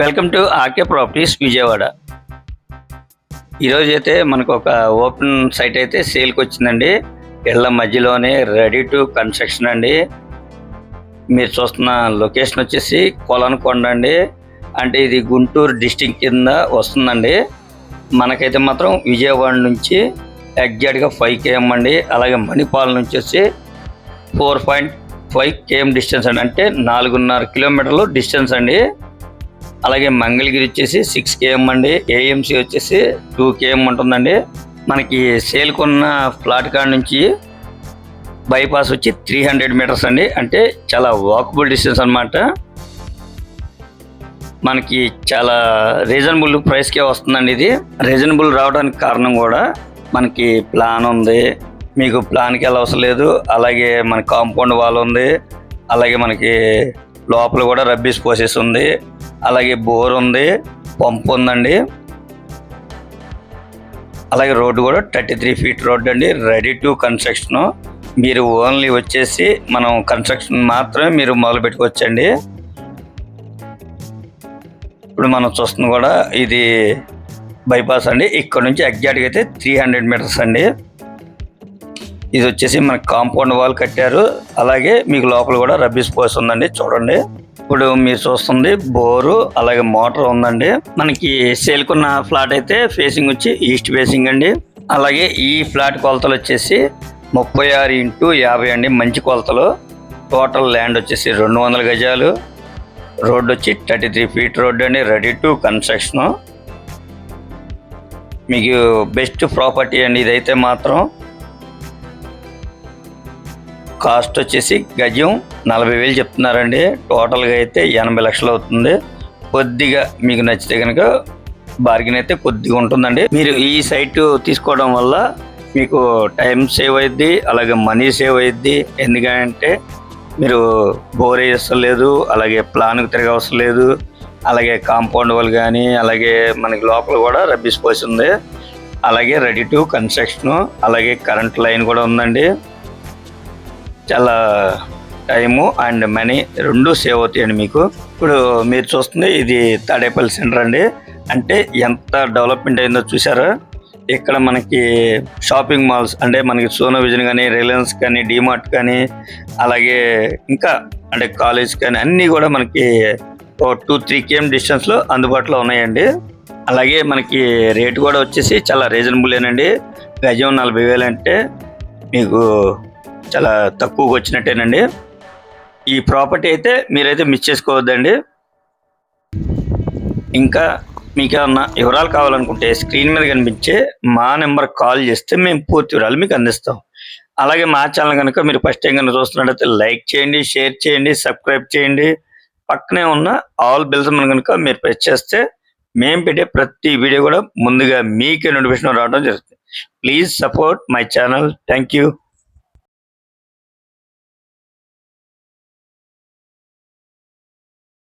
Welcome to RK properties Vijayawada. ఈరోజు అయితే మనకు ఒక ఓపెన్ సైట్ అయితే సేల్కి వచ్చిందండి ఇళ్ళ మధ్యలోనే రెడీ టు కన్స్ట్రక్షన్ అండి. మీరు చూస్తున్న లొకేషన్ వచ్చేసి కొలనకొండ అండి. అంటే ఇది గుంటూరు డిస్టిక్ కింద వస్తుందండి. మనకైతే మాత్రం విజయవాడ నుంచి ఎగ్జాక్ట్గా ఫైవ్ కేఎం అండి. అలాగే మణిపాల్ నుంచి వచ్చి four point five KM distance అండి. అంటే నాలుగున్నర కిలోమీటర్లు డిస్టెన్స్ అండి. అలాగే మంగళగిరి వచ్చేసి సిక్స్ కేఎం అండి. ఏఎంసీ వచ్చేసి టూ కేఎం ఉంటుందండి. మనకి సేల్కున్న ఫ్లాట్ కాడ నుంచి బైపాస్ వచ్చి త్రీ హండ్రెడ్ మీటర్స్ అండి. అంటే చాలా వాకబుల్ డిస్టెన్స్ అనమాట మనకి చాలా రీజనబుల్ ప్రైస్కే వస్తుందండి ఇది. రీజనబుల్ రావడానికి కారణం కూడా మనకి ప్లాన్ ఉంది. మీకు ప్లాన్కి వెళ్ళవసరం లేదు. అలాగే మన కాంపౌండ్ వాల్ ఉంది. అలాగే మనకి లోపల కూడా రబ్బీస్ పోసేసి ఉంది అలాగే బోర్ ఉంది పంప్ ఉందండి. అలాగే రోడ్డు కూడా థర్టీ త్రీ ఫీట్ రోడ్డు అండి. Ready to construction. మీరు ఓన్లీ వచ్చేసి మనం కన్స్ట్రక్షన్ మాత్రమే మీరు మొదలు పెట్టుకోవచ్చండి. ఇప్పుడు మనం చూస్తుంది కూడా ఇది బైపాస్ అండి. ఇక్కడ నుంచి ఎగ్జాక్ట్గా అయితే త్రీ హండ్రెడ్ మీటర్స్ అండి. ఇది వచ్చేసి మనకి కాంపౌండ్ వాల్ కట్టారు. అలాగే మీకు లోపల కూడా రబ్బీస్ పోసి ఉందండి. చూడండి. ఇప్పుడు మీరు చూస్తుంది బోరు అలాగే మోటార్ ఉందండి. మనకి సేల్కున్న ఫ్లాట్ అయితే ఫేసింగ్ వచ్చి ఈస్ట్ ఫేసింగ్ అండి. అలాగే ఈ ఫ్లాట్ కొలతలు వచ్చేసి ముప్పై ఆరు ఇంటూ యాభై అండి. మంచి కొలతలు. టోటల్ ల్యాండ్ వచ్చేసి రెండు వందల గజాలు. రోడ్ వచ్చి థర్టీ త్రీ ఫీట్ రోడ్ అండి. రెడీ టు కన్స్ట్రక్షన్ మీకు బెస్ట్ ప్రాపర్టీ అండి ఇదైతే మాత్రం. కాస్ట్ వచ్చేసి గజం నలభై వేలు చెప్తున్నారండి. టోటల్గా అయితే ఎనభై లక్షలు అవుతుంది. కొద్దిగా మీకు నచ్చితే కనుక బార్గెన్ అయితే కొద్దిగా ఉంటుందండి. మీరు ఈ సైట్ తీసుకోవడం వల్ల మీకు టైం సేవ్ అయ్యిద్ది అలాగే మనీ సేవ్ అయ్యిద్ది ఎందుకంటే మీరు బోర్ వేయవసరం లేదు అలాగే ప్లాన్కి తిరగవసరం లేదు. అలాగే కాంపౌండ్ వాళ్ళు కానీ అలాగే మనకి లోపల కూడా రబ్బీస్ పోసి ఉంది. అలాగే రెడీ టు కన్స్ట్రక్షన్ అలాగే కరెంట్ లైన్ కూడా ఉందండి. చాలా టైము అండ్ మనీ రెండు సేవ్ అవుతాయండి మీకు. ఇప్పుడు మీరు చూస్తుంది ఇది తాడేపల్లి సెంటర్ అండి. అంటే ఎంత డెవలప్మెంట్ అయిందో చూసారా ఇక్కడ మనకి షాపింగ్ మాల్స్ అంటే మనకి సోనో విజన్ కానీ రిలయన్స్ కానీ డిమార్ట్ కానీ అలాగే ఇంకా అంటే కాలేజ్ కానీ అన్నీ కూడా మనకి టూ త్రీ కేఎం డిస్టెన్స్లో అందుబాటులో ఉన్నాయండి. అలాగే మనకి రేటు కూడా వచ్చేసి చాలా రీజనబుల్ గజం నలభై వేలు అంటే మీకు చాలా తక్కువగా వచ్చినట్టేనండి. ఈ ప్రాపర్టీ అయితే మీరైతే మిస్ చేసుకోవద్దండి. ఇంకా మీకు ఏమన్నా వివరాలు కావాలనుకుంటే స్క్రీన్ మీద కనిపించే మా నెంబర్ కాల్ చేస్తే మేము పూర్తి వివరాలు మీకు అందిస్తాం. అలాగే మా ఛానల్ కనుక మీరు ఫస్ట్ టైం కనుక చూస్తున్నట్టయితే లైక్ చేయండి షేర్ చేయండి సబ్స్క్రైబ్ చేయండి. పక్కనే ఉన్న ఆల్ బిల్స్ మన కనుక మీరు ప్రెస్ చేస్తే మేము పెట్టే ప్రతి వీడియో కూడా ముందుగా మీకే నోటిఫికేషన్ రావడం జరుగుతుంది. Please support my channel. Thank you.